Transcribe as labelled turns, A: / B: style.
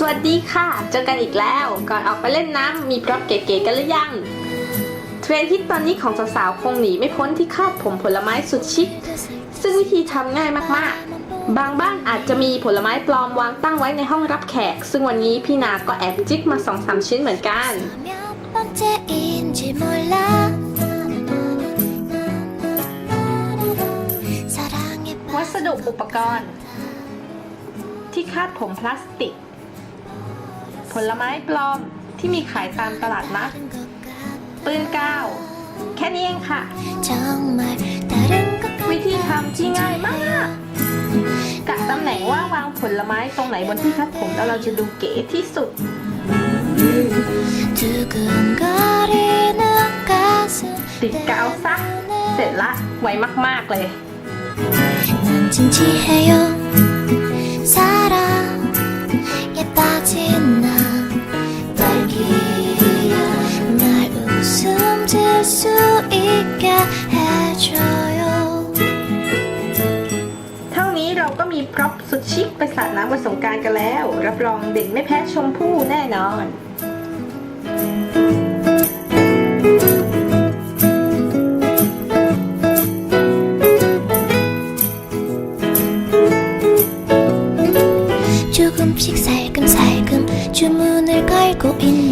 A: สวัสดีค่ะ เจอกันอีกแล้ว ก่อนออกไปเล่นน้ำมีพร็อพเก๋ๆกันหรือยัง เทรนด์ฮิตตอนนี้ของสาวๆคงหนีไม่พ้นที่คาดผมผลไม้สุดชิค ซึ่งวิธีทำง่ายมากๆ บางบ้านอาจจะมีผลไม้ปลอมวางตั้งไว้ในห้องรับแขก ซึ่งวันนี้พี่นาก็แอบจิกมาสองสามชิ้นเหมือนกัน วัสดุอุปกรณ์ ที่คาดผมพลาสติก ผลไม้ปลอมที่มีขายตามตลาดนัดปืนกาว แค่นี้เองค่ะ วิธีทำที่ง่ายมากกะตำแหน่งว่าวางผลไม้ตรงไหนบนที่คัดผมแล้วเราจะดูเก๋ที่สุดติดกาวซะเสร็จละ ไวมาก ๆ เลย
B: 수 있게 해줘요
A: เท่านี้เราก็มีพร็อพสุดชิคไปสาดน้ำวันสงกรารกันแล้ว รับรองเด็กไม่แพ้ชมพู่แน่นอน
B: 조금씩 살금살금 주문을 걸고 있네